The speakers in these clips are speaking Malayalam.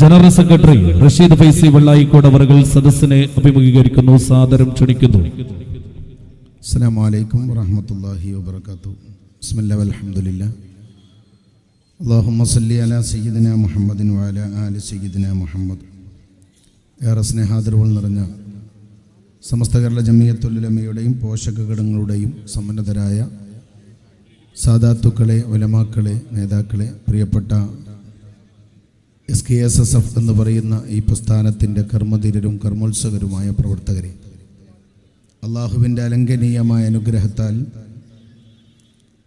ജനറൽ സെക്രട്ടറി റഷീദ് ഫൈസി വെള്ളായിക്കോട് അവർ സദസ്സിനെ അഭിമുഖീകരിക്കുന്നു സാദരം ക്ഷണിക്കുന്നു. അസ്സാം വലൈക്കും വറഹമത്തല്ലാഹി വാബർക്കാത്തു ബിസ്മില്ല വലഹമുല്ല അള്ളാഹുമ്മ സല്ലി അല സയ്യിദിന മുഹമ്മദിൻ വാല ആലി സയ്യിദിന മുഹമ്മദ്. ഏറെ സ്നേഹാദരവുകൾ നിറഞ്ഞ സമസ്ത കേരള ജമിയത്തുല്ലമയുടെയും പോഷകഘടങ്ങളുടെയും സമ്പന്നതരായ സാധാത്തുക്കളെ ഒലമാക്കളെ നേതാക്കളെ പ്രിയപ്പെട്ട S K S S F എന്ന് പറയുന്ന ഈ പ്രസ്ഥാനത്തിന്റെ കർമ്മധീരരും കർമ്മോത്സവരുമായ പ്രവർത്തകരെ അള്ളാഹുവിന്റെ അലംഘനീയമായ അനുഗ്രഹത്താൽ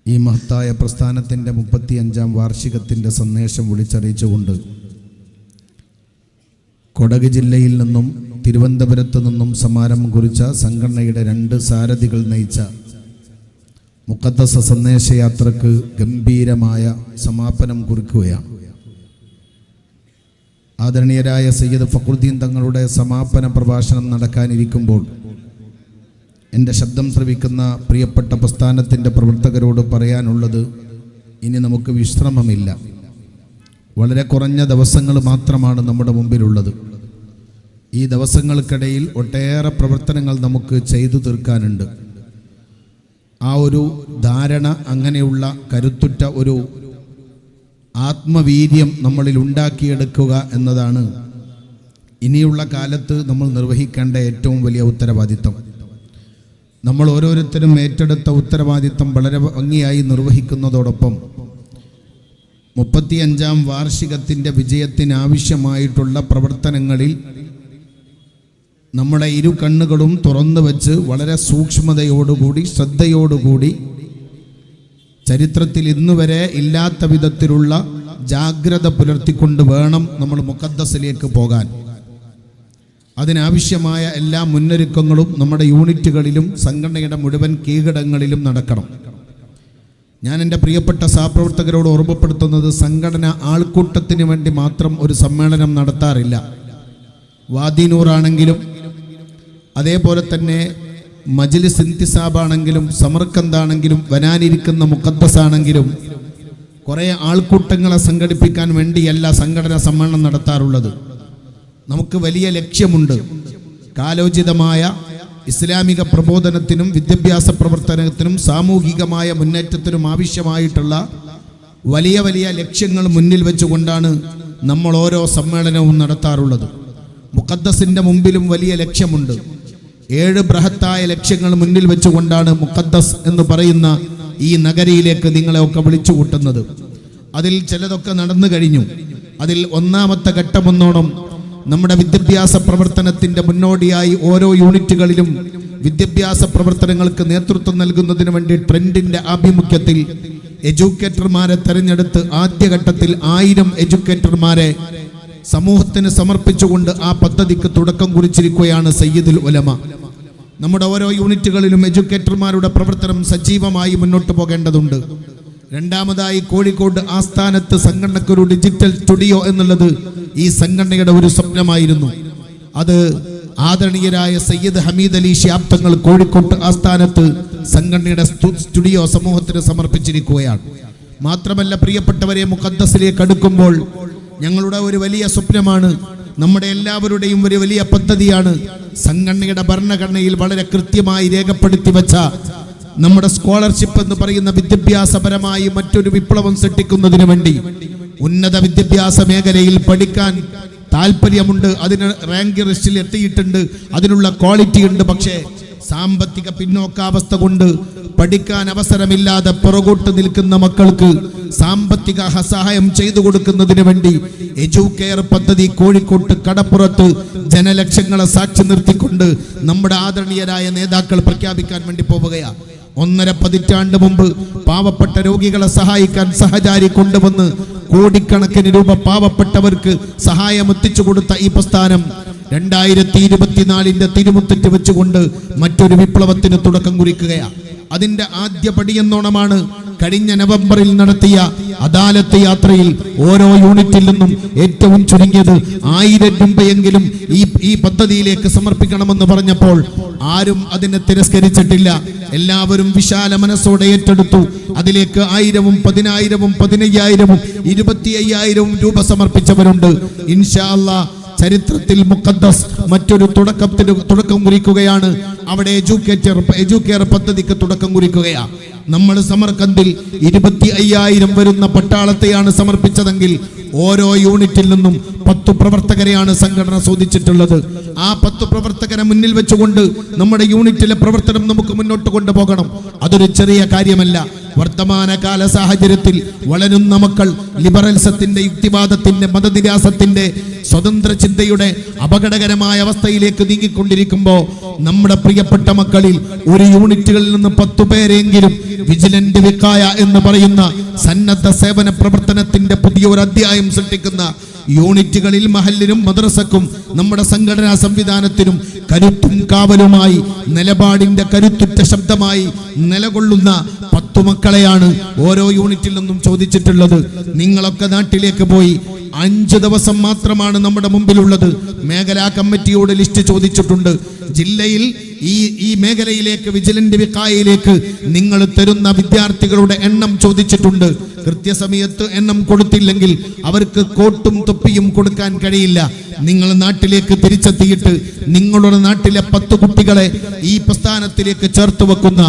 ഈ മഹത്തായ പ്രസ്ഥാനത്തിന്റെ മുപ്പത്തിയഞ്ചാം വാർഷികത്തിന്റെ സന്ദേശം വിളിച്ചറിയിച്ചുകൊണ്ട് കൊടക് ജില്ലയിൽ നിന്നും തിരുവനന്തപുരത്ത് നിന്നും സമാരംഭം കുറിച്ച സംഘടനയുടെ രണ്ട് സാരഥികൾ നയിച്ച മുക്കത്തസ സന്ദേശയാത്രക്ക് ഗംഭീരമായ സമാപനം കുറിക്കുകയാണ്. ആദരണീയരായ സയ്യിദ് ഫക്രുദ്ദീൻ തങ്ങളുടെ സമാപന പ്രഭാഷണം നടക്കാനിരിക്കുമ്പോൾ എന്റെ ശബ്ദം ശ്രവിക്കുന്ന പ്രിയപ്പെട്ട പ്രസ്ഥാനത്തിന്റെ പ്രവർത്തകരോട് പറയാനുള്ളത് ഇനി നമുക്ക് വിശ്രമമില്ല. വളരെ കുറഞ്ഞ ദിവസങ്ങൾ മാത്രമാണ് നമ്മുടെ മുമ്പിലുള്ളത്. ഈ ദിവസങ്ങൾക്കിടയിൽ ഒട്ടേറെ പ്രവർത്തനങ്ങൾ നമുക്ക് ചെയ്തു തീർക്കാനുണ്ട്. ആ ഒരു ധാരണ അങ്ങനെയുള്ള കരുത്തുറ്റ ഒരു ആത്മവീര്യം നമ്മളിൽ ഉണ്ടാക്കിയെടുക്കുക എന്നതാണ്. ഇനിയുള്ള കാലത്ത് നമ്മൾ നിർവഹിക്കേണ്ട ഏറ്റവും വലിയ ഉത്തരവാദിത്തം നമ്മൾ ഓരോരുത്തരും ഏറ്റെടുത്ത ഉത്തരവാദിത്തം വളരെ ഭംഗിയായി നിർവഹിക്കുന്നതോടൊപ്പം മുപ്പത്തിയഞ്ചാം വാർഷികത്തിന്റെ വിജയത്തിനാവശ്യമായിട്ടുള്ള പ്രവർത്തനങ്ങളിൽ നമ്മുടെ ഇരു കണ്ണുകളും തുറന്നു വെച്ച് വളരെ സൂക്ഷ്മതയോടുകൂടി ശ്രദ്ധയോടുകൂടി ചരിത്രത്തിൽ ഇന്നുവരെ ഇല്ലാത്ത വിധത്തിലുള്ള ജാഗ്രത പുലർത്തിക്കൊണ്ട് വേണം നമ്മൾ മുക്കദ്ദസിലേക്ക് പോകാൻ. അതിനാവശ്യമായ എല്ലാ മുന്നൊരുക്കങ്ങളും നമ്മുടെ യൂണിറ്റുകളിലും സംഘടനയുടെ മുഴുവൻ കീഴടങ്ങളിലും നടക്കണം. ഞാൻ എന്റെ പ്രിയപ്പെട്ട സഹപ്രവർത്തകരോട് ഓർമ്മപ്പെടുത്തുന്നത് സംഘടന ആൾക്കൂട്ടത്തിന് വേണ്ടി മാത്രം ഒരു സമ്മേളനം നടത്താറില്ല. വാദിനൂറാണെങ്കിലും അതേപോലെ തന്നെ മജ്ലിസ് ഇന്തിസാബാണെങ്കിലും സമർക്കന്താണെങ്കിലും വരാനിരിക്കുന്ന മുക്കദ്ദസാണെങ്കിലും കുറേ ആൾക്കൂട്ടങ്ങളെ സംഘടിപ്പിക്കാൻ വേണ്ടിയല്ല സംഘടന സമ്മേളനം നടത്താറുള്ളത്. നമുക്ക് വലിയ ലക്ഷ്യമുണ്ട്. കാലോചിതമായ ഇസ്ലാമിക പ്രബോധനത്തിനും വിദ്യാഭ്യാസ പ്രവർത്തനത്തിനും സാമൂഹികമായ മുന്നേറ്റത്തിനും ആവശ്യമായിട്ടുള്ള വലിയ വലിയ ലക്ഷ്യങ്ങൾ മുന്നിൽ വെച്ചുകൊണ്ടാണ് നമ്മൾ ഓരോ സമ്മേളനവും നടത്താറുള്ളത്. മുഖദ്ദസിന്റെ മുമ്പിലും വലിയ ലക്ഷ്യമുണ്ട്. ഏഴ് ബൃഹത്തായ ലക്ഷ്യങ്ങൾ മുന്നിൽ വെച്ചുകൊണ്ടാണ് മുഖദ്ദസ് എന്ന് പറയുന്ന ഈ നഗരിയിലേക്ക് നിങ്ങളെ ഒക്കെ വിളിച്ചു കൂട്ടുന്നത്. അതിൽ ചിലതൊക്കെ നടന്നു കഴിഞ്ഞു. അതിൽ ഒന്നാമത്തെ ഘട്ടമെന്നോണം നമ്മുടെ വിദ്യാഭ്യാസ പ്രവർത്തനത്തിന്റെ മുന്നോടിയായി ഓരോ യൂണിറ്റുകളിലും വിദ്യാഭ്യാസ പ്രവർത്തനങ്ങൾക്ക് നേതൃത്വം നൽകുന്നതിന് വേണ്ടി ട്രെൻഡിന്റെ ആഭിമുഖ്യത്തിൽ എഡ്യൂക്കേറ്റർമാരെ തെരഞ്ഞെടുത്ത് ആദ്യഘട്ടത്തിൽ ആയിരം എഡ്യൂക്കേറ്റർമാരെ സമൂഹത്തിന് സമർപ്പിച്ചുകൊണ്ട് ആ പദ്ധതിക്ക് തുടക്കം കുറിച്ചിരിക്കുകയാണ് സയ്യിദുൽ ഉലമ. നമ്മുടെ ഓരോ യൂണിറ്റുകളിലും എഡ്യൂക്കേറ്റർമാരുടെ പ്രവർത്തനം സജീവമായി മുന്നോട്ട് പോകേണ്ടതുണ്ട്. രണ്ടാമതായി കോഴിക്കോട് ആസ്ഥാനത്ത് സംഘടനയ്ക്ക് ഒരു ഡിജിറ്റൽ സ്റ്റുഡിയോ എന്നുള്ളത് ഈ സംഘടനയുടെ ഒരു സ്വപ്നമായിരുന്നു. അത് ആദരണീയരായ സയ്യിദ് ഹമീദ് അലി ഷിയാബ് തങ്ങൾ കോഴിക്കോട്ട് ആസ്ഥാനത്ത് സംഘടനയുടെ സ്റ്റുഡിയോ സമൂഹത്തിന് സമർപ്പിച്ചിരിക്കുകയാണ്. മാത്രമല്ല പ്രിയപ്പെട്ടവരെ മുഖദ്ദസിലേക്ക് അടുക്കുമ്പോൾ ഞങ്ങളുടെ ഒരു വലിയ സ്വപ്നമാണ്. നമ്മുടെ എല്ലാവരുടെയും ഒരു വലിയ പദ്ധതിയാണ്. സംഘടനയുടെ ഭരണഘടനയിൽ വളരെ കൃത്യമായി രേഖപ്പെടുത്തി വെച്ച നമ്മുടെ സ്കോളർഷിപ്പ് എന്ന് പറയുന്ന വിദ്യാഭ്യാസപരമായി മറ്റൊരു വിപ്ലവം സൃഷ്ടിക്കുന്നതിന് വേണ്ടി ഉന്നത വിദ്യാഭ്യാസ മേഖലയിൽ പഠിക്കാൻ താല്പര്യമുണ്ട് അതിന് റാങ്ക് ലിസ്റ്റിൽ എത്തിയിട്ടുണ്ട്. അതിനുള്ള ക്വാളിറ്റി ഉണ്ട്. പക്ഷേ സാമ്പത്തിക പിന്നോക്കാവസ്ഥ കൊണ്ട് പഠിക്കാൻ അവസരമില്ലാതെ പുറകോട്ട് നിൽക്കുന്ന മക്കൾക്ക് സാമ്പത്തിക സഹായം ചെയ്തു കൊടുക്കുന്നതിന് വേണ്ടി എജുകെയർ പദ്ധതി കോഴിക്കോട്ട് കടപ്പുറത്ത് ജനലക്ഷങ്ങളെ സാക്ഷി നിർത്തിക്കൊണ്ട് നമ്മുടെ ആദരണീയരായ നേതാക്കൾ പ്രഖ്യാപിക്കാൻ വേണ്ടി പോവുകയാണ് ഒന്നര പതിറ്റാണ്ട് മുമ്പ് പാവപ്പെട്ട രോഗികളെ സഹായിക്കാൻ സഹചാരി കൊണ്ടുവന്ന് കോടിക്കണക്കിന് രൂപ പാവപ്പെട്ടവർക്ക് സഹായം എത്തിച്ചു കൊടുത്ത ഈ പ്രസ്ഥാനം രണ്ടായിരത്തി ഇരുപത്തിനാലിന്റെ തിരുമുത്തറ്റ് വെച്ചുകൊണ്ട് മറ്റൊരു വിപ്ലവത്തിന് തുടക്കം കുറിക്കുകയാണ്. അതിന്റെ ആദ്യ പടിയെന്നോണമാണ് കഴിഞ്ഞ നവംബറിൽ നടത്തിയ അദാലത്ത് യാത്രയിൽ ഓരോ യൂണിറ്റിൽ നിന്നും ഏറ്റവും ചുരുങ്ങിയത് ആയിരം രൂപയെങ്കിലും ഈ ഈ പദ്ധതിയിലേക്ക് സമർപ്പിക്കണമെന്ന് പറഞ്ഞപ്പോൾ ആരും അതിനെ തിരസ്കരിച്ചിട്ടില്ല. എല്ലാവരും വിശാല മനസ്സോടെ ഏറ്റെടുത്തു. അതിലേക്ക് ആയിരവും പതിനായിരവും പതിനയ്യായിരവും ഇരുപത്തി അയ്യായിരവും രൂപ സമർപ്പിച്ചവരുണ്ട്. ഇൻഷാ ചരിത്രത്തിൽ മുക്കദ്സ് മറ്റൊരു തുടക്കത്തിന് തുടക്കം കുറിക്കുകയാണ്. അവിടെ എജ്യൂക്കേറ്റർ എഡ്യൂക്കെയർ പദ്ധതിക്ക് തുടക്കം കുറിക്കുകയാണ്. നമ്മൾ സമർക്കന്തിൽ ഇരുപത്തി അയ്യായിരം വരുന്ന പട്ടാളത്തെയാണ് സമർപ്പിച്ചതെങ്കിൽ ഓരോ യൂണിറ്റിൽ നിന്നും പത്തു പ്രവർത്തകരെയാണ് സംഘടന ചോദിച്ചിട്ടുള്ളത്. ആ പത്തു പ്രവർത്തകരെ മുന്നിൽ വെച്ചുകൊണ്ട് നമ്മുടെ യൂണിറ്റിലെ പ്രവർത്തനം നമുക്ക് മുന്നോട്ട് കൊണ്ടുപോകണം. അതൊരു ചെറിയ കാര്യമല്ല. വർത്തമാനകാല സാഹചര്യത്തിൽ വളരുന്ന മക്കൾ ലിബറൽസത്തിന്റെ യുക്തിവാദത്തിന്റെ മതനിരാസത്തിന്റെ സ്വതന്ത്ര ചിന്തയുടെ അപകടകരമായ അവസ്ഥയിലേക്ക് നീങ്ങിക്കൊണ്ടിരിക്കുമ്പോൾ നമ്മുടെ പ്രിയപ്പെട്ട മക്കളിൽ ഒരു യൂണിറ്റുകളിൽ നിന്ന് പത്തു പേരെങ്കിലും വിജിലന്റ് വിക്കായ എന്ന് പറയുന്ന സന്നദ്ധ സേവന പ്രവർത്തനത്തിന്റെ പുതിയ ഒരു അധ്യായം സൃഷ്ടിക്കുന്ന യൂണിറ്റുകളിൽ മഹല്ലിനും മദ്രസക്കും നമ്മുടെ സംഘടനാ സംവിധാനത്തിനും കരുത്തും കാവലുമായി നിലപാടിന്റെ കരുത്തുറ്റ ശബ്ദമായി നിലകൊള്ളുന്ന പത്തു മക്കളെയാണ് ഓരോ യൂണിറ്റിൽ നിന്നും ചോദിച്ചിട്ടുള്ളത്. നിങ്ങളൊക്കെ നാട്ടിലേക്ക് പോയി അഞ്ച് ദിവസം മാത്രമാണ് നമ്മുടെ മുമ്പിലുള്ളത്. മേഖലാ കമ്മിറ്റിയോട് ലിസ്റ്റ് ചോദിച്ചിട്ടുണ്ട്. ജില്ലയിൽ ഈ ഈ മേഖലയിലേക്ക് വിജിലന്റ് വിക്കായയിലേക്ക് നിങ്ങൾ തരുന്ന വിദ്യാർത്ഥികളുടെ എണ്ണം ചോദിച്ചിട്ടുണ്ട്. കൃത്യസമയത്ത് എണ്ണം കൊടുത്തില്ലെങ്കിൽ അവർക്ക് കോട്ടും തൊപ്പിയും കൊടുക്കാൻ കഴിയില്ല. നിങ്ങൾ നാട്ടിലേക്ക് തിരിച്ചെത്തിയിട്ട് നിങ്ങളുടെ നാട്ടിലെ പത്ത് കുട്ടികളെ ഈ പ്രസ്ഥാനത്തിലേക്ക് ചേർത്ത് വെക്കുന്ന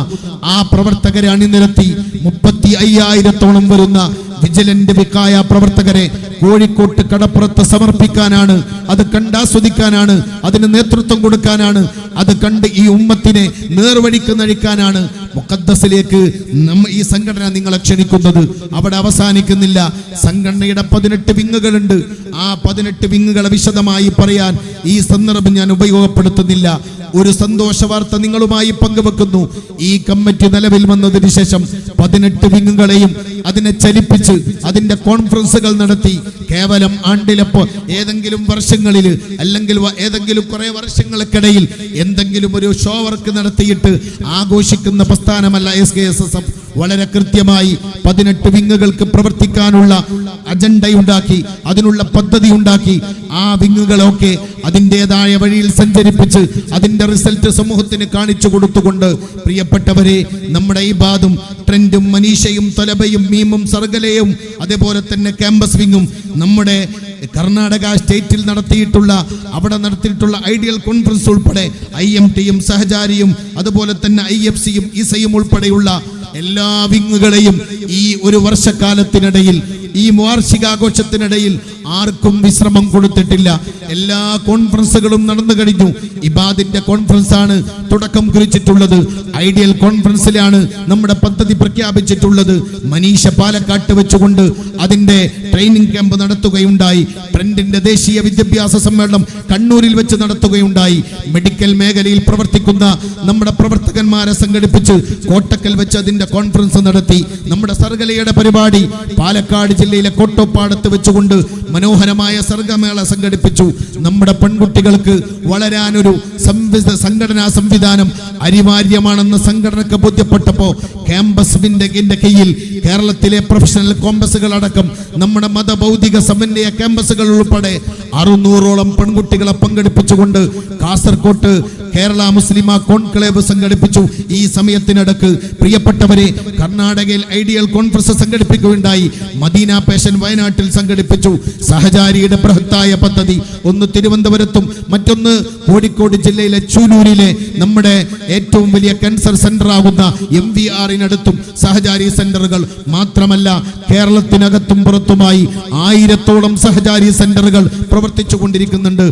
ആ പ്രവർത്തകരെ അണിനിരത്തി മുപ്പത്തി അയ്യായിരത്തോളം വരുന്ന വിജിലന്റ് വിക്കായ പ്രവർത്തകരെ കോഴിക്കോട്ട് കടപ്പുറത്ത് സമർപ്പിക്കാനാണ് അത് കണ്ടാസ്വദിക്കാനാണ് അതിന് നേതൃത്വം കൊടുക്കാനാണ് അത് കണ്ട് ഈ ഉമ്മത്തിനെ നേർവഴിക്ക് നഴിക്കാനാണ് മുഖദ്ദസിലേക്ക് ഈ സംഘടന നിങ്ങളെ ക്ഷണിക്കുന്നത്. അവിടെ അവസാനിക്കുന്നില്ല. സംഘടനയുടെ പതിനെട്ട് വിങ്ങുകളുണ്ട്. ആ പതിനെട്ട് വിങ്ങുകളെ വിശദമായി പറയാൻ ഈ സന്ദർഭം ഞാൻ ഉപയോഗപ്പെടുത്തുന്നില്ല. ഒരു സന്തോഷ വാർത്ത നിങ്ങളുമായി പങ്കുവെക്കുന്നു. ഈ കമ്മിറ്റി നിലവിൽ വന്നതിന് ശേഷം പതിനെട്ട് വിങ്ങുകളെയും അതിനെ ചലിപ്പിച്ച് അതിന്റെ കോൺഫറൻസുകൾ നടത്തി. കേവലം ആണ്ടിലപ്പോ ഏതെങ്കിലും വർഷങ്ങളിൽ അല്ലെങ്കിൽ ഏതെങ്കിലും കുറെ വർഷങ്ങൾക്കിടയിൽ എന്തെങ്കിലും ഒരു ഷോ വർക്ക് നടത്തിയിട്ട് ആഘോഷിക്കുന്ന പ്രസ്ഥാനമല്ല S K S S F വളരെ കൃത്യമായി പതിനെട്ട് വിങ്ങുകൾക്ക് പ്രവർത്തിക്കാനുള്ള അജണ്ടയുണ്ടാക്കി അതിനുള്ള പദ്ധതി ഉണ്ടാക്കി. ആ വിങ്ങുകളൊക്കെ അതിന്റെതായ വഴിയിൽ സഞ്ചരിപ്പിച്ച് അതിന്റെ റിസൾട്ട് സമൂഹത്തിന് കാണിച്ചു കൊടുത്തുകൊണ്ട് പ്രിയപ്പെട്ടവരെ നമ്മുടെ ഈ ബാദും ട്രെൻഡും മനീഷയും തൊലബയും മീമും സർഗലയും അതേപോലെ തന്നെ ക്യാമ്പസ് വിങ്ങും നമ്മുടെ കർണാടക സ്റ്റേറ്റിൽ നടത്തിയിട്ടുള്ള അവിടെ നടത്തിയിട്ടുള്ള ഐഡിയൽ കോൺഫറൻസ് ഉൾപ്പെടെ ഐ എം ടിയും സഹചാരിയും അതുപോലെ തന്നെ ഐ എഫ് സിയും ഇസയും ഉൾപ്പെടെയുള്ള എല്ലാ വിങ്ങുകളെയും ഈ ഒരു വർഷക്കാലത്തിനിടയിൽ ഈ വാർഷികാഘോഷത്തിനിടയിൽ ആർക്കും വിശ്രമം കൊടുത്തിട്ടില്ല. എല്ലാ കോൺഫറൻസുകളും നടന്നു കഴിഞ്ഞു. ഇബാദിന്റെ കോൺഫറൻസ് ആണ് തുടക്കം കുറിച്ചിട്ടുള്ളത്. ഐഡിയൽ കോൺഫറൻസിലാണ് നമ്മുടെ പദ്ധതി പ്രഖ്യാപിച്ചിട്ടുള്ളത്. മനീഷ പാലക്കാട്ട് വെച്ചുകൊണ്ട് അതിന്റെ ട്രെയിനിങ് ക്യാമ്പ് നടത്തുകയുണ്ടായി. ട്രെൻഡിന്റെ ദേശീയ വിദ്യാഭ്യാസ സമ്മേളനം കണ്ണൂരിൽ വെച്ച് നടത്തുകയുണ്ടായി. മെഡിക്കൽ മേഖലയിൽ പ്രവർത്തിക്കുന്ന നമ്മുടെ പ്രവർത്തകന്മാരെ സംഘടിപ്പിച്ച് കോട്ടക്കൽ വെച്ച് അതിന്റെ കോൺഫറൻസ് നടത്തി. നമ്മുടെ സർഗലയുടെ പരിപാടി പാലക്കാട് ജില്ലയിലെ കോട്ടോപ്പാടത്ത് വെച്ചുകൊണ്ട് മനോഹരമായ സർഗമേള സംഘടിപ്പിച്ചു. നമ്മുടെ പെൺകുട്ടികൾക്ക് വളരാനൊരു സംഘടനാ സംവിധാനം അനിവാര്യമാണെന്ന് സംഘടനക്ക് ബോധ്യപ്പെട്ടപ്പോ ക്യാമ്പസ് വിന്റെ കീഴിൽ കേരളത്തിലെ പ്രൊഫഷണൽ കോമ്പസുകൾ അടക്കം നമ്മുടെ മതഭൗതിക സമന്വയ ക്യാമ്പസുകൾ ഉൾപ്പെടെ അറുന്നൂറോളം പെൺകുട്ടികളെ പങ്കെടുപ്പിച്ചുകൊണ്ട് കാസർകോട്ട് കേരള മുസ്ലിമ കോൺക്ലേവ് സംഘടിപ്പിച്ചു. ഈ സമയത്തിനടക്ക് പ്രിയപ്പെട്ടവരെ കർണാടകയിൽ ഐഡിയൽ കോൺഫറൻസ് സംഘടിപ്പിക്കുകയുണ്ടായി. മദീന പേഷൻ വയനാട്ടിൽ സംഘടിപ്പിച്ചു. സഹചാരിയുടെ ബൃഹത്തായ പദ്ധതി. ഒന്ന് തിരുവനന്തപുരത്തും മറ്റൊന്ന് കോഴിക്കോട് ജില്ലയിലെ ചൂനൂരിലെ നമ്മുടെ ഏറ്റവും വലിയ ക്യാൻസർ സെന്റർ ആകുന്ന എം വി ആറിനടുത്തും സഹചാരി സെന്ററുകൾ. മാത്രമല്ല കേരളത്തിനകത്തും പുറത്തുമായി ആയിരത്തോളം സഹചാരി സെന്ററുകൾ പ്രവർത്തിച്ചു കൊണ്ടിരിക്കുന്നുണ്ട്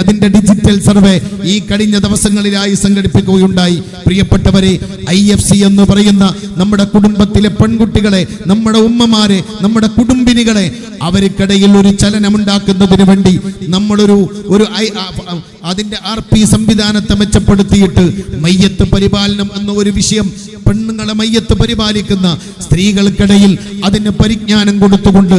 അതിന്റെ ഡിജിറ്റൽ സർവേ ഈ കഴിഞ്ഞ ദിവസങ്ങളിലായി സംഘടിപ്പിക്കുകയുണ്ടായി. പ്രിയപ്പെട്ടവരെ ഐ എഫ് സി എന്ന് പറയുന്ന നമ്മുടെ കുടുംബത്തിലെ പെൺകുട്ടികളെ നമ്മുടെ ഉമ്മമാരെ നമ്മുടെ കുടുംബിനികളെ അവർക്കിടയിൽ ഒരു ചലനമുണ്ടാക്കുന്നതിന് വേണ്ടി നമ്മളൊരു ഒരു ആ- ആ- അതിന്റെ ആർ പി സംവിധാനത്തെ മെച്ചപ്പെടുത്തിയിട്ട് മയ്യത്ത് പരിപാലനം എന്ന ഒരു വിഷയം പെണ്ണുങ്ങളെ മയ്യത്ത് പരിപാലിക്കുന്ന സ്ത്രീകൾക്കിടയിൽ അതിന് പരിജ്ഞാനം കൊടുത്തുകൊണ്ട്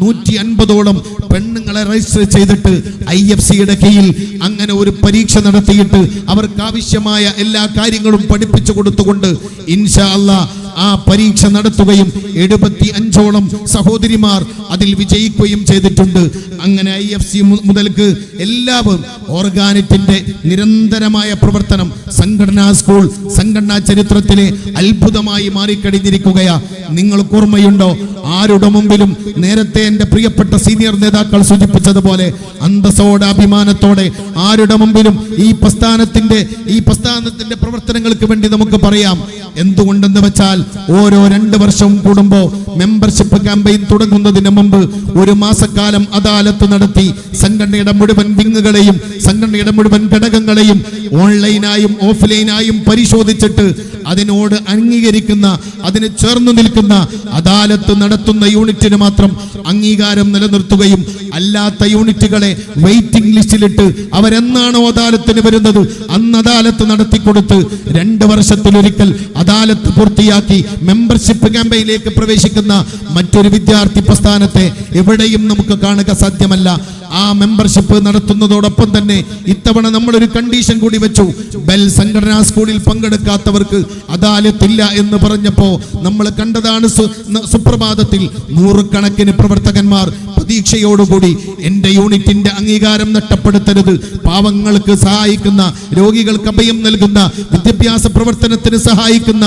നൂറ്റി അൻപതോളം പെണ്ണുങ്ങളെ രജിസ്റ്റർ ചെയ്തിട്ട് ഐ എഫ് സിയുടെ കീഴിൽ അങ്ങനെ ഒരു പരീക്ഷ നടത്തിയിട്ട് അവർക്ക് ആവശ്യമായ എല്ലാ കാര്യങ്ങളും പഠിപ്പിച്ചു കൊടുത്തുകൊണ്ട് ഇൻഷാ അല്ലാ ആ പരീക്ഷ നടത്തുകയും എഴുപത്തി അഞ്ചോളം സഹോദരിമാർ അതിൽ വിജയിക്കുകയും ചെയ്തിട്ടുണ്ട്. അങ്ങനെ ഐ എഫ് സി മുതൽക്ക് എല്ലാവരും ഓർഗാനിറ്റിന്റെ നിരന്തരമായ പ്രവർത്തനം സംഘടനാ സ്കൂൾ സംഘടനാ ചരിത്രത്തിലെ അത്ഭുതമായി മാറിക്കഴിഞ്ഞിരിക്കുകയാ. നിങ്ങൾക്ക് ഓർമ്മയുണ്ടോ? ആരുടെ മുമ്പിലും നേരത്തെ എന്റെ പ്രിയപ്പെട്ട സീനിയർ നേതാക്കൾ സൂചിപ്പിച്ചതുപോലെ അന്തസ്സോടെ അഭിമാനത്തോടെ ആരുടെ മുമ്പിലും ഈ പ്രസ്ഥാനത്തിന്റെ ഈ പ്രസ്ഥാനത്തിന്റെ പ്രവർത്തനങ്ങൾക്ക് വേണ്ടി നമുക്ക് പറയാം. എന്തുകൊണ്ടെന്ന് വെച്ചാൽ ഓരോ രണ്ട് വർഷവും കൂടുമ്പോൾ മെമ്പർഷിപ്പ് ക്യാമ്പയിൻ തുടങ്ങുന്നതിന് മുമ്പ് ഒരു മാസക്കാലം അദാലത്ത് നടത്തി സംഘടനയുടെ മുഴുവൻ വിങ്ങുകളെയും സംഘടനയുടെ മുഴുവൻ ഘടകങ്ങളെയും ഓൺലൈനായും ഓഫ്ലൈനായും പരിശോധിച്ചിട്ട് അതിനോട് അംഗീകരിക്കുന്ന അതിന് ചേർന്നു നിൽക്കുന്ന അദാലത്ത് നടത്തുന്ന യൂണിറ്റിന് മാത്രം അംഗീകാരം നിലനിർത്തുകയും അല്ലാത്ത യൂണിറ്റുകളെ വെയിറ്റിംഗ് ലിസ്റ്റിലിട്ട് അവരെന്നാണോ അദാലത്തിന് വരുന്നത്? അന്ന് അദാലത്ത് നടത്തിക്കൊടുത്ത് രണ്ട് വർഷത്തിലൊരിക്കൽ അദാലത്ത് പൂർത്തിയാക്കി മെമ്പർഷിപ്പ് ക്യാമ്പയിലേക്ക് പ്രവേശിക്കുന്ന മറ്റൊരു വിദ്യാർത്ഥി പ്രസ്ഥാനത്തെ എവിടെയും നമുക്ക് കാണുക സാധ്യമല്ല. ആ മെമ്പർഷിപ്പ് നടത്തുന്നതോടൊപ്പം തന്നെ ഇത്തവണ ഒരു കണ്ടീഷൻ കൂടി വെച്ചു. ബെൽ സംഘടനാ സ്കൂളിൽ പങ്കെടുക്കാത്തവർക്ക് അദാലത്തില്ല എന്ന് പറഞ്ഞപ്പോ നമ്മൾ കണ്ടതാണ് സുപ്രഭാതത്തിൽ നൂറുകണക്കിന് പ്രവർത്തകന്മാർ പ്രതീക്ഷയോടുകൂടി എന്റെ യൂണിറ്റിന്റെ അംഗീകാരം നഷ്ടപ്പെടുത്തരുത്. പാവങ്ങൾക്ക് സഹായിക്കുന്ന രോഗികൾക്ക് അഭയം നൽകുന്ന വിദ്യാഭ്യാസ പ്രവർത്തനത്തിന് സഹായിക്കുന്ന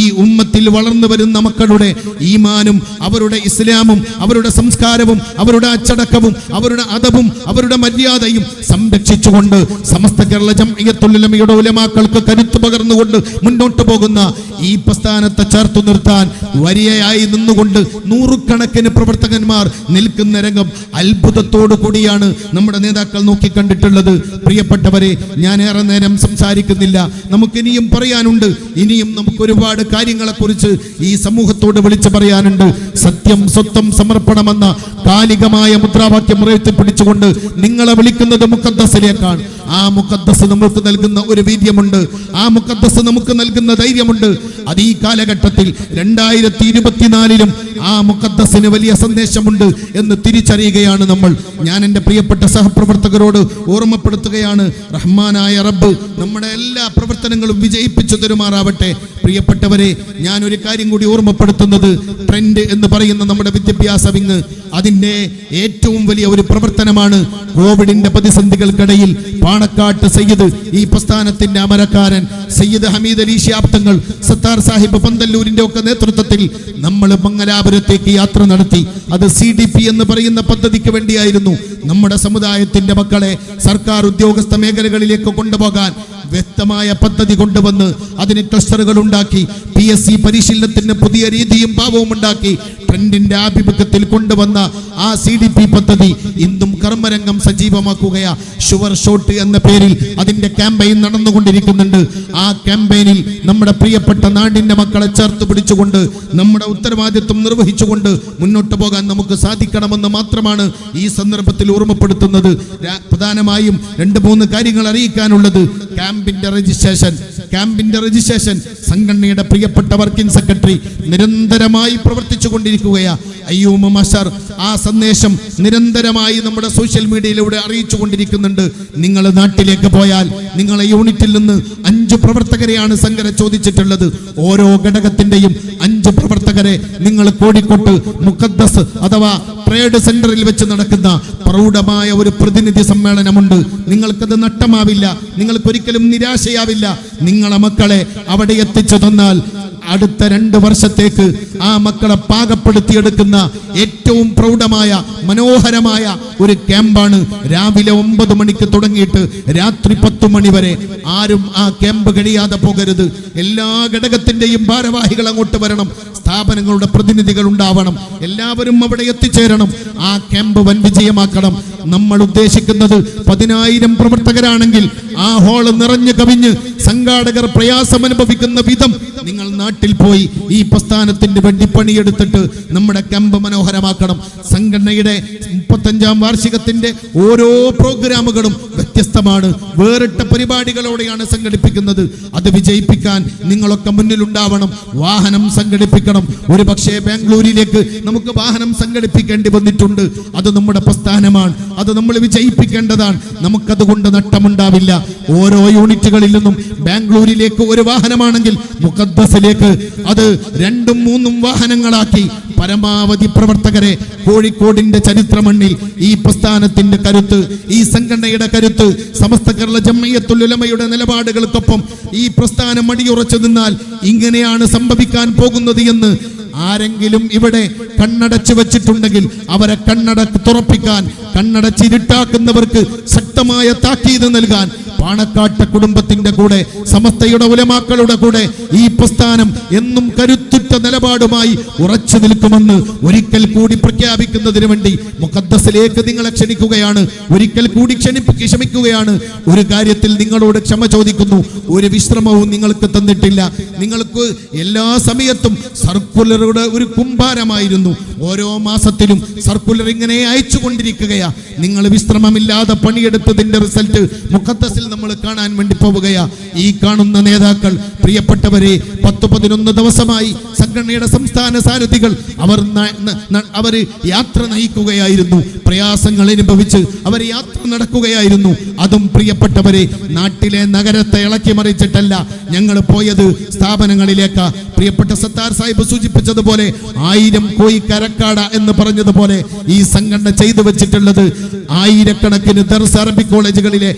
ഈ ഉമ്മത്തിൽ വളർന്നു വരുന്ന മക്കളുടെ ഈമാനും അവരുടെ ഇസ്ലാമും അവരുടെ സംസ്കാരവും അവരുടെ അച്ചടക്കവും അവരുടെ അതവും അവരുടെ മര്യാദയും സംരക്ഷിച്ചുകൊണ്ട് സമസ്ത കേരള ജംഇയ്യത്തുൽ ഉലമാക്കൾക്ക് കരുത്തു പകർന്നുകൊണ്ട് മുന്നോട്ട് പോകുന്ന ഈ പ്രസ്ഥാനത്തെ ചേർത്തു നിർത്താൻ വരിയായി നിന്നുകൊണ്ട് നൂറുകണക്കിന് പ്രവർത്തകന്മാർ നിൽക്കുന്ന രംഗം അത്ഭുതത്തോടു കൂടിയാണ് നമ്മുടെ നേതാക്കൾ നോക്കിക്കണ്ടിട്ടുള്ളത്. പ്രിയപ്പെട്ടവരെ ഞാൻ ഏറെ നേരം സംസാരിക്കുന്നില്ല. നമുക്കിനിയും പറയാനുണ്ട്. ഇനിയും നമുക്ക് ഒരുപാട് കാര്യങ്ങളെ കുറിച്ച് ഈ സമൂഹത്തോട് വിളിച്ചു പറയാനുണ്ട്. സത്യം സ്വത്വം സമർപ്പണമെന്ന കാലികമായ മുദ്രാവാക്യം ഉയർത്തിപ്പിടിച്ചുകൊണ്ട് നിങ്ങളെ വിളിക്കുന്നത് മുക്കദ്ദസിലേക്കാണ് ആ മുക്കദ്ദസ് നമുക്ക് നൽകുന്ന ഒരു വീര്യമുണ്ട്. ആ മുക്കദ്ദസ് നമുക്ക് നൽകുന്ന ധൈര്യമുണ്ട്. അത് ഈ കാലഘട്ടത്തിൽ രണ്ടായിരത്തി ഇരുപത്തിനാലിലും ആ മുക്കദ്ദസിന് വലിയ സന്ദേശമുണ്ട് എന്ന് തിരിച്ചറിയുകയാണ് നമ്മൾ. ഞാൻ എന്റെ പ്രിയപ്പെട്ട സഹപ്രവർത്തകരോട് ഓർമ്മപ്പെടുത്തുകയാണ്. റഹ്മാനായ റബ്ബ് നമ്മുടെ എല്ലാ പ്രവർത്തനങ്ങളും വിജയിപ്പിച്ചു തരുമാറാവട്ടെ. പ്രിയപ്പെട്ടവരെ ഞാൻ ഒരു കാര്യം കൂടി ഓർമ്മപ്പെടുത്തുന്നത് ട്രെൻഡ് എന്ന് പറയുന്ന നമ്മുടെ വിദ്യാഭ്യാസ വിങ് അതിന്റെ ഏറ്റവും വലിയ ഒരു പ്രവർത്തനമാണ് കോവിഡിന്റെ പ്രതിസന്ധികൾക്കിടയിൽ പാണക്കാട്ട് സയ്യിദ് ഈ പ്രസ്ഥാനത്തിന്റെ അമരക്കാരൻ സയ്യിദ് ഹമീദ് അലി ശാബ്ദങ്ങൾ സത്താർ സാഹിബ് പന്തല്ലൂരിന്റെ ഒക്കെ നേതൃത്വത്തിൽ നമ്മൾ മംഗലാപുരത്തേക്ക് യാത്ര നടത്തി. അത് സി ഡി പി എന്ന് പറയുന്ന പദ്ധതിക്ക് വേണ്ടിയായിരുന്നു നമ്മുടെ സമുദായത്തിന്റെ മക്കളെ സർക്കാർ ഉദ്യോഗസ്ഥ മേഖലകളിലേക്ക് കൊണ്ടുപോകാൻ. വ്യക്തമായ പദ്ധതി കൊണ്ടുവന്ന് അതിന് ക്ലസ്റ്ററുകൾ ഉണ്ടാക്കി പി എസ് സി പരിശീലനത്തിന് പുതിയ രീതിയും ഭാവവും ഉണ്ടാക്കി ട്രെൻഡിന്റെ ആഭിമുഖ്യത്തിൽ കൊണ്ടുവന്ന ആ സി ഡി പി പദ്ധതി ഇന്നും കർമ്മരംഗം സജീവമാക്കുകയാ. ഷുവർ ഷോട്ട് എന്ന പേരിൽ അതിന്റെ ക്യാമ്പയിൻ നടന്നുകൊണ്ടിരിക്കുന്നുണ്ട്. ആ ക്യാമ്പയിനിൽ നമ്മുടെ പ്രിയപ്പെട്ട നാടിന്റെ മക്കളെ ചേർത്ത് പിടിച്ചുകൊണ്ട് നമ്മുടെ ഉത്തരവാദിത്വം നിർവഹിച്ചുകൊണ്ട് മുന്നോട്ട് പോകാൻ നമുക്ക് സാധിക്കണമെന്ന് മാത്രമാണ് ഈ സന്ദർഭത്തിൽ ഓർമ്മപ്പെടുത്തുന്നത്. പ്രധാനമായും രണ്ട് മൂന്ന് കാര്യങ്ങൾ അറിയിക്കാനുള്ളത്. ക്യാമ്പിന്റെ രജിസ്ട്രേഷൻ ക്യാമ്പിന്റെ രജിസ്ട്രേഷൻ സംഘടനയുടെ പ്രിയപ്പെട്ട വർക്കിംഗ് സെക്രട്ടറി നിരന്തരമായി പ്രവർത്തിച്ചു കൊണ്ടിരിക്കുകയാ അയ്യൂമ മഷർ ആ സന്ദേശം നിരന്തരമായി നമ്മുടെ സോഷ്യൽ മീഡിയയിലൂടെ അറിയിച്ചു കൊണ്ടിരിക്കുന്നുണ്ട് നിങ്ങൾ നാട്ടിലേക്ക് പോയാൽ നിങ്ങളെ യൂണിറ്റിൽ നിന്ന് അഞ്ച് പ്രവർത്തകരെയാണ് സംഘര ചോദിച്ചിട്ടുള്ളത്. ഓരോ ഘടകത്തിന്റെയും അഞ്ച് പ്രവർത്തകരെ നിങ്ങൾ കോഴിക്കോട്ട് മുഖദ്ദസ് അഥവാ ട്രേഡ് സെന്ററിൽ വെച്ച് നടക്കുന്ന പ്രൗഢമായ ഒരു പ്രതിനിധി സമ്മേളനമുണ്ട്. നിങ്ങൾക്കത് നഷ്ടമാവില്ല. നിങ്ങൾക്കൊരിക്കലും നിരാശയാവില്ല. നിങ്ങളെ മക്കളെ അവിടെ എത്തിച്ചു തന്നാൽ അടുത്ത രണ്ട് വർഷത്തേക്ക് ആ മക്കളെ പാകപ്പെടുത്തിയെടുക്കുന്ന ഏറ്റവും പ്രൗഢമായ മനോഹരമായ ഒരു ക്യാമ്പാണ് രാവിലെ ഒമ്പത് മണിക്ക് തുടങ്ങിയിട്ട് രാത്രി പത്തു മണി വരെ. ആരും ആ ക്യാമ്പ് കഴിയാതെ പോകരുത്. എല്ലാ ഘടകത്തിന്റെയും ഭാരവാഹികൾ അങ്ങോട്ട് വരണം. സ്ഥാപനങ്ങളുടെ പ്രതിനിധികൾ ഉണ്ടാവണം. എല്ലാവരും അവിടെ എത്തിച്ചേരണം. ആ ക്യാമ്പ് വൻ വിജയമാക്കണം. നമ്മൾ ഉദ്ദേശിക്കുന്നത് പതിനായിരം പ്രവർത്തകരാണെങ്കിൽ ആ ഹാൾ നിറഞ്ഞു കവിഞ്ഞ് സംഘാടകർ പ്രയാസം അനുഭവിക്കുന്ന വിധം നിങ്ങൾ നാട്ടിൽ പോയി ഈ പ്രസ്ഥാനത്തിന് വേണ്ടി പണിയെടുത്തിട്ട് നമ്മുടെ ക്യാമ്പ് മനോഹരമാക്കുക സഫലമാക്കണം സംഘടനയുടെ മുപ്പത്തഞ്ചാം വാർഷികത്തിന്റെ ഓരോ പ്രോഗ്രാമുകളും വ്യത്യസ്തമാണ്. വേറിട്ട പരിപാടികളോടെയാണ് സംഘടിപ്പിക്കുന്നത്. അത് വിജയിപ്പിക്കാൻ നിങ്ങളൊക്കെ മുന്നിലുണ്ടാവണം. വാഹനം സംഘടിപ്പിക്കണം. ഒരു പക്ഷേ ബാംഗ്ലൂരിലേക്ക് നമുക്ക് വാഹനം സംഘടിപ്പിക്കേണ്ടി വന്നിട്ടുണ്ട്. അത് നമ്മുടെ പ്രസ്ഥാനമാണ്. അത് നമ്മൾ വിജയിപ്പിക്കേണ്ടതാണ്. നമുക്കതുകൊണ്ട് നഷ്ടമുണ്ടാവില്ല. ഓരോ യൂണിറ്റുകളിൽ നിന്നും ബാംഗ്ലൂരിലേക്ക് ഒരു വാഹനമാണെങ്കിൽ മുഖദ്ദസിലേക്ക് അത് രണ്ടും മൂന്നും വാഹനങ്ങളാക്കി പരമാവധി പ്രവർത്തകരെ കോഴിക്കോടിന്റെ ചരിത്രമണ്ണിൽ ഈ പ്രസ്ഥാനത്തിന്റെ കരുത്ത് ഈ സംഘടനയുടെ കരുത്ത് സമസ്ത കേരള ജമ്മയത്തുലമയുടെ നിലപാടുകൾക്കൊപ്പം ഈ പ്രസ്ഥാനം മടിയുറച്ചു നിന്നാൽ ഇങ്ങനെയാണ് സംഭവിക്കാൻ പോകുന്നത് എന്ന് ആരെങ്കിലും ഇവിടെ കണ്ണടച്ചു വെച്ചിട്ടുണ്ടെങ്കിൽ അവരെ കണ്ണട തുറപ്പിക്കാൻ കണ്ണടച്ചിരുട്ടാക്കുന്നവർക്ക് ശക്തമായ താക്കീത് നൽകാൻ പാണക്കാട്ട് കുടുംബത്തിന്റെ കൂടെ സമസ്തയുടെ ഉലമാക്കളുടെ കൂടെ ഈ പ്രസ്ഥാനം എന്നും കരുത്തുറ്റ നിലപാടുമായി ഉറച്ചു നിൽക്കുമെന്ന് ഒരിക്കൽ കൂടി പ്രഖ്യാപിക്കുന്നതിന് വേണ്ടി മുഖദ്ദസിലേക്ക് നിങ്ങളെ ക്ഷണിക്കുകയാണ്. ഒരിക്കൽ കൂടി ക്ഷണിപ്പി ക്ഷമിക്കുകയാണ്. ഒരു കാര്യത്തിൽ നിങ്ങളോട് ക്ഷമ ചോദിക്കുന്നു. ഒരു വിശ്രമവും നിങ്ങൾക്ക് തന്നിട്ടില്ല. നിങ്ങൾക്ക് എല്ലാ സമയത്തും സർക്കുലറുടെ ഒരു കുമ്പാരമായിരുന്നു. ഓരോ മാസത്തിലും സർക്കുലർ ഇങ്ങനെ അയച്ചു കൊണ്ടിരിക്കുകയാ നിങ്ങൾ വിശ്രമമില്ലാതെ പണിയെടുത്തതിന്റെ റിസൾട്ട് മുഖദ്ദസിൽ നമ്മൾ കാണാൻ വേണ്ടി പോവുകയാ. ഈ കാണുന്ന നേതാക്കൾ പ്രിയപ്പെട്ടവരെ പത്ത് പതിനൊന്ന് ദിവസമായി സംഘടനയുടെ സംസ്ഥാന സാരഥികൾ അവർ അവർ യാത്ര നയിക്കുകയായിരുന്നു. പ്രയാസങ്ങൾ അനുഭവിച്ച് അവർ യാത്ര നടക്കുകയായിരുന്നു. അതും പ്രിയപ്പെട്ടവരെ നാട്ടിലെ നഗരത്തെ ഇളക്കി മറിച്ചിട്ടല്ല. ഞങ്ങൾ പോയത് സ്ഥാപനങ്ങളിലേക്ക്. പ്രിയപ്പെട്ട സത്താർ സാഹിബ് സൂചിപ്പിച്ചതുപോലെ ആയിരം കോയി കരക്കാട എന്ന് പറഞ്ഞതുപോലെ ഈ സംഘടന ചെയ്തു വെച്ചിട്ടുള്ളത് ആയിരക്കണക്കിന് ദർസ് അറബി കോളേജുകളിലെ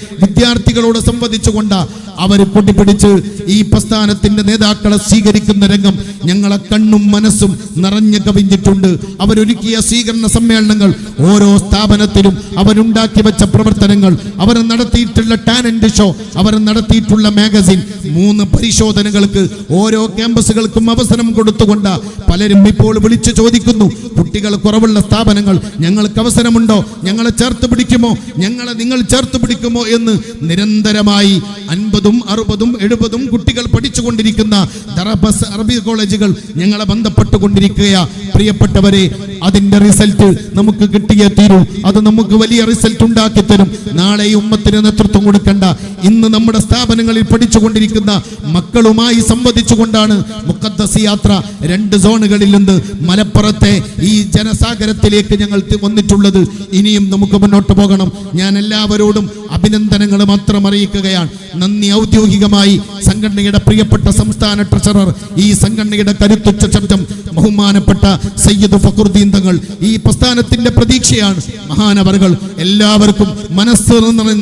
വിദ്യാർത്ഥികളോട് സംവദിച്ചുകൊണ്ട് അവർ പൊട്ടിപ്പിടിച്ച് ഈ പ്രസ്ഥാനത്തിന്റെ നേതാക്കളെ സ്വീകരിക്കുന്ന രംഗം ഞങ്ങളെ കണ്ണും മനസ്സും നിറഞ്ഞു കവിഞ്ഞിട്ടുണ്ട്. അവരൊരുക്കിയ സ്വീകരണ സമ്മേളനങ്ങൾ ഓരോ സ്ഥാപനത്തിലും അവരുണ്ടാക്കി വെച്ച പ്രവർത്തനങ്ങൾ അവർ നടത്തിയിട്ടുള്ള ടാലന്റ് ഷോ അവർ നടത്തിയിട്ടുള്ള മാഗസിൻ മൂന്ന് പരിശോധനകൾക്ക് ഓരോ ക്യാമ്പസുകൾക്കും അവസരം കൊടുത്തുകൊണ്ട് പലരും ഇപ്പോൾ വിളിച്ചു ചോദിക്കുന്നു കുട്ടികൾ കുറവുള്ള സ്ഥാപനങ്ങൾ ഞങ്ങൾക്ക് അവസരമുണ്ടോ? ഞങ്ങളെ ചേർത്ത് പിടിക്കുമോ? ഞങ്ങളെ നിങ്ങൾ ചേർത്ത് പിടിക്കുമോ എന്ന് നിരന്തരമായി അൻപതും അറുപതും എഴുപതും കുട്ടികൾ പഠിച്ചുകൊണ്ടിരിക്കുന്ന ദറബസ് അറബി കോളേജുകൾ ഞങ്ങളെ ബന്ധപ്പെട്ടുകൊണ്ടിരിക്കുകയാ. പ്രിയപ്പെട്ടവരെ അതിന്റെ റിസൾട്ട് നമുക്ക് കിട്ടിയേ തീരൂ. അത് നമുക്ക് വലിയ റിസൾട്ട് ഉണ്ടാക്കി തരും. നാളെ ഉമ്മത്തിന് നേതൃത്വം കൊടുക്കണ്ട. ഇന്ന് നമ്മുടെ സ്ഥാപനങ്ങളിൽ പഠിച്ചുകൊണ്ടിരിക്കുന്ന മക്കളുമായി സംവദിച്ചുകൊണ്ടാണ് മുക്കദ്ദസ് യാത്ര രണ്ട് സോണുകളിൽ നിന്ന് മലപ്പുറത്തെ ഈ ജനസാഗരത്തിലേക്ക് ഞങ്ങൾ വന്നിട്ടുള്ളത്. ഇനിയും നമുക്ക് മുന്നോട്ട് പോകണം. ഞാൻ എല്ലാവരോടും അഭിനന്ദനങ്ങൾ മാത്രം അറിയിക്കുകയാണ്. നന്ദി ഔദ്യോഗികമായി സംഘടനയുടെ പ്രിയപ്പെട്ട സംസ്ഥാന ട്രഷറർ ഈ സംഘടനയുടെ കരുത്തുറ്റ ശബ്ദം ബഹുമാനപ്പെട്ട സയ്യിദ് ഫക്രുദ്ദീൻ തങ്ങൾ. ഈ പ്രസ്ഥാനത്തിന്റെ പ്രതീക്ഷയാണ്. മഹാനവറുകൾ എല്ലാവർക്കും മനസ്സ്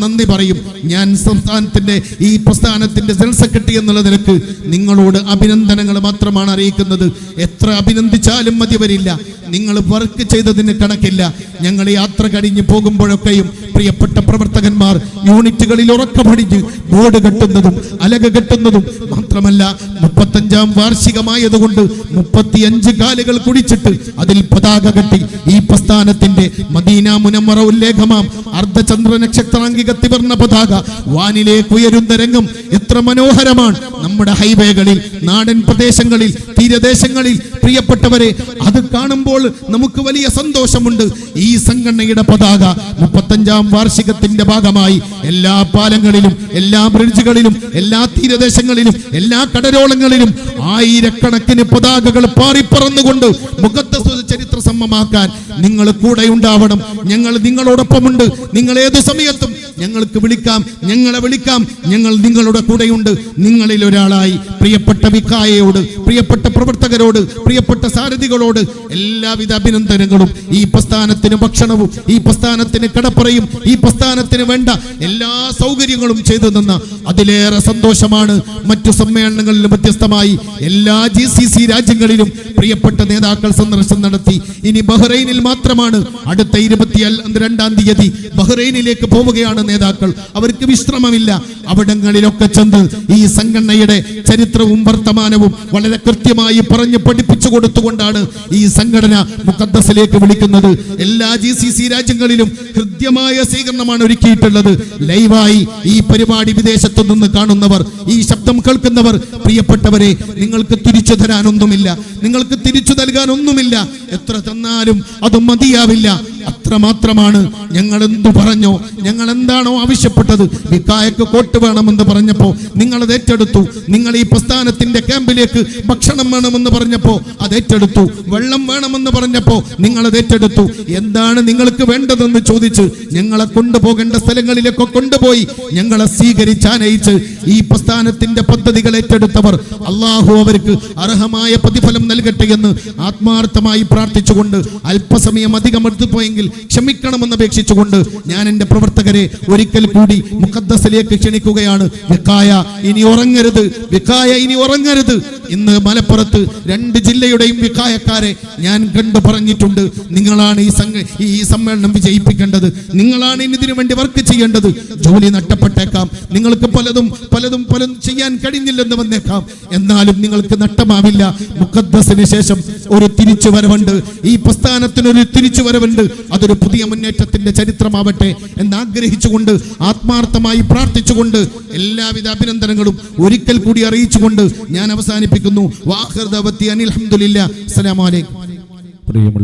നന്ദി പറയും. ഞാൻ സംസ്ഥാനത്തിന്റെ ഈ പ്രസ്ഥാനത്തിന്റെ ജനറൽ സെക്രട്ടറി എന്നുള്ള നിലയ്ക്ക് നിങ്ങളോട് അഭിനന്ദനങ്ങൾ മാത്രമാണ് അറിയിക്കുന്നത്. എത്ര അഭിനന്ദിച്ചാലും മതി വരില്ല. നിങ്ങൾ വർക്ക് ചെയ്തതിന് കണക്കില്ല. ഞങ്ങൾ യാത്ര കഴിഞ്ഞ് പോകുമ്പോഴൊക്കെയും പ്രിയപ്പെട്ട പ്രവർത്തകന്മാർ യൂണിറ്റുകളിൽ ഉറക്കമടിഞ്ഞ് ബോർഡ് കെട്ടുന്നതും അലക കെട്ടുന്നതും മാത്രമല്ല മുപ്പത്തഞ്ചാം വാർഷികമായതുകൊണ്ട് മുപ്പത്തിയഞ്ച് കാലുകൾ കുടിച്ചിട്ട് അതിൽ പതാക കെട്ടി ഈ പ്രസ്ഥാനത്തിന്റെ മദീന മുനമറ ഉല്ലേഖമാം അർദ്ധചന്ദ്ര നക്ഷത്രാംഗിക തിവർണ പതാക വാനിലേക്ക് ഉയരുന്ന രംഗം എത്ര മനോഹരമാണ്. നമ്മുടെ ഹൈവേകളിൽ നാടൻ പ്രദേശങ്ങളിൽ തീരദേശങ്ങളിൽ പ്രിയപ്പെട്ടവരെ അത് കാണുമ്പോൾ നമുക്ക് വലിയ സന്തോഷമുണ്ട്. ഈ സംഘടനയുടെ പതാക മുപ്പത്തഞ്ചാം വാർഷികത്തിന്റെ ഭാഗമായി എല്ലാ പാലങ്ങളിലും എല്ലാ ബ്രിഡ്ജുകളിലും എല്ലാ തീരദേശങ്ങളിലും എല്ലാ കടലോളങ്ങളിലും ആയിരക്കണക്കിന് പതാകകൾ പാറിപ്പറന്നുകൊണ്ട് മുഖത്തെ ചരിത്ര സമ്മമാക്കാൻ നിങ്ങൾ കൂടെ ഉണ്ടാവണം ഞങ്ങൾ നിങ്ങളോടൊപ്പമുണ്ട്. നിങ്ങൾ ഏത് സമയത്തും ഞങ്ങൾക്ക് വിളിക്കാം ഞങ്ങളെ വിളിക്കാം. ഞങ്ങൾ നിങ്ങളുടെ കൂടെയുണ്ട്. നിങ്ങളിൽ ഒരാളായി പ്രിയപ്പെട്ട വിക്കായയോട് പ്രിയപ്പെട്ട പ്രവർത്തകരോട് പ്രിയപ്പെട്ട സാരഥികളോട് എല്ലാവിധ അഭിനന്ദനങ്ങളും. ഈ പ്രസ്ഥാനത്തിന് ഭക്ഷണവും ഈ പ്രസ്ഥാനത്തിന് കടപ്പറയും ഈ പ്രസ്ഥാനത്തിന് വേണ്ട എല്ലാ സൗകര്യങ്ങളും ചെയ്തു തന്ന അതിലേറെ സന്തോഷമാണ് മറ്റു സമ്മേളനങ്ങളിൽ വ്യത്യസ്തമായി എല്ലാ ജി സി സി രാജ്യങ്ങളിലും പ്രിയപ്പെട്ട നേതാക്കൾ സന്ദർശനം നടത്തി. ഇനി ബഹ്റൈനിൽ മാത്രമാണ് അടുത്ത ഇരുപത്തി രണ്ടാം തീയതി ബഹ്റൈനിലേക്ക് പോവുകയാണ് നേതാക്കൾ. അവർക്ക് വിശ്രമമില്ല. അവിടങ്ങളിലൊക്കെ ചെന്ന് ഈ സംഘടനയുടെ ചരിത്രവും വർത്തമാനവും വളരെ കൃത്യമായി പറഞ്ഞ് പഠിപ്പിച്ചു കൊടുത്തുകൊണ്ടാണ് ഈ സംഘടന മുഖദ്ദസിലേക്ക് വിളിക്കുന്നത്. എല്ലാ ജി സി സി രാജ്യങ്ങളിലും ഹൃദ്യമായ സ്വീകരണമാണ് ഒരുക്കിയിട്ടുള്ളത്. ലൈവായി ഈ പരിപാടി വിദേശത്തു നിന്ന് കാണുന്നവർ ഈ ശബ്ദം കേൾക്കുന്നവർ പ്രിയപ്പെട്ടവരെ നിങ്ങൾക്ക് തിരിച്ചു തരാനൊന്നുമില്ല. നിങ്ങൾക്ക് തിരിച്ചു നൽകാനൊന്നുമില്ല. എത്ര തന്നാലും അത് മതിയാവില്ല. അത്രമാത്രമാണ് ഞങ്ങൾ എന്തു പറഞ്ഞോ ഞങ്ങൾ എന്താണോ ആവശ്യപ്പെട്ടത് വിക്കായക്ക് കോട്ട് വേണമെന്ന് പറഞ്ഞപ്പോ നിങ്ങൾ അത് ഏറ്റെടുത്തു. നിങ്ങൾ ഈ പ്രസ്ഥാനത്തിന്റെ ക്യാമ്പിലേക്ക് ഭക്ഷണം വേണമെന്ന് പറഞ്ഞപ്പോ അത് ഏറ്റെടുത്തു. വെള്ളം വേണമെന്ന് പറഞ്ഞപ്പോ നിങ്ങൾ അത് ഏറ്റെടുത്തു. എന്താണ് നിങ്ങൾക്ക് വേണ്ടതെന്ന് ചോദിച്ച് ഞങ്ങളെ കൊണ്ടുപോകേണ്ട സ്ഥലങ്ങളിലൊക്കെ കൊണ്ടുപോയി ഞങ്ങളെ സ്വീകരിച്ച് ആനയിച്ച് ഈ പ്രസ്ഥാനത്തിന്റെ പദ്ധതികൾ ഏറ്റെടുത്തവർ അള്ളാഹു അവർക്ക് അർഹമായ പ്രതിഫലം നൽകട്ടെ എന്ന് ആത്മാർത്ഥമായി പ്രാർത്ഥിച്ചുകൊണ്ട് അല്പസമയം അധികം എടുത്തു പോയെങ്കിൽ ക്ഷമിക്കണമെന്ന് അപേക്ഷിച്ചുകൊണ്ട് ഞാൻ എന്റെ പ്രവർത്തകരെ ഒരിക്കൽ കൂടി മുഖദ്ദസിലേക്ക് ക്ഷണിക്കുകയാണ്. വിക്കായ ഇനി ഉറങ്ങരുത്. വിക്കായ ഇനി ഉറങ്ങരുത്. ഇന്ന് മലപ്പുറത്ത് രണ്ട് ജില്ലയുടെയും വിക്കായക്കാരെ ഞാൻ കണ്ടു പറഞ്ഞിട്ടുണ്ട്. നിങ്ങളാണ് ഈ സംഘ ഈ സമ്മേളനം വിജയിപ്പിക്കേണ്ടത്. നിങ്ങളാണ് ഇതിനു വേണ്ടി വർക്ക് ചെയ്യേണ്ടത്. ജോലി നഷ്ടപ്പെട്ടേക്കാം. നിങ്ങൾക്ക് പലതും പലതും പലതും ചെയ്യാൻ കഴിഞ്ഞില്ലെന്ന് വന്നേക്കാം. എന്നാലും നിങ്ങൾക്ക് നഷ്ടമാവില്ല. മുഖദ്ദസിന് ശേഷം ഒരു തിരിച്ചു വരവുണ്ട് ഈ പ്രസ്ഥാനത്തിനൊരു തിരിച്ചു വരവുണ്ട് അതൊരു പുതിയ മുന്നേറ്റത്തിന്റെ ചരിത്രമാവട്ടെ എന്ന് ആഗ്രഹിച്ചുകൊണ്ട് ആത്മാർത്ഥമായി പ്രാർത്ഥിച്ചുകൊണ്ട് എല്ലാവിധ അഭിനന്ദനങ്ങളും ഒരിക്കൽ കൂടി അറിയിച്ചുകൊണ്ട് ഞാൻ അവസാനിപ്പിക്കുന്നു. വാഹൃദവത്തി അനിൽ അഹമ്മദില്ല അസ്സലാമു അലൈക്കും. പ്രിയമുള്ള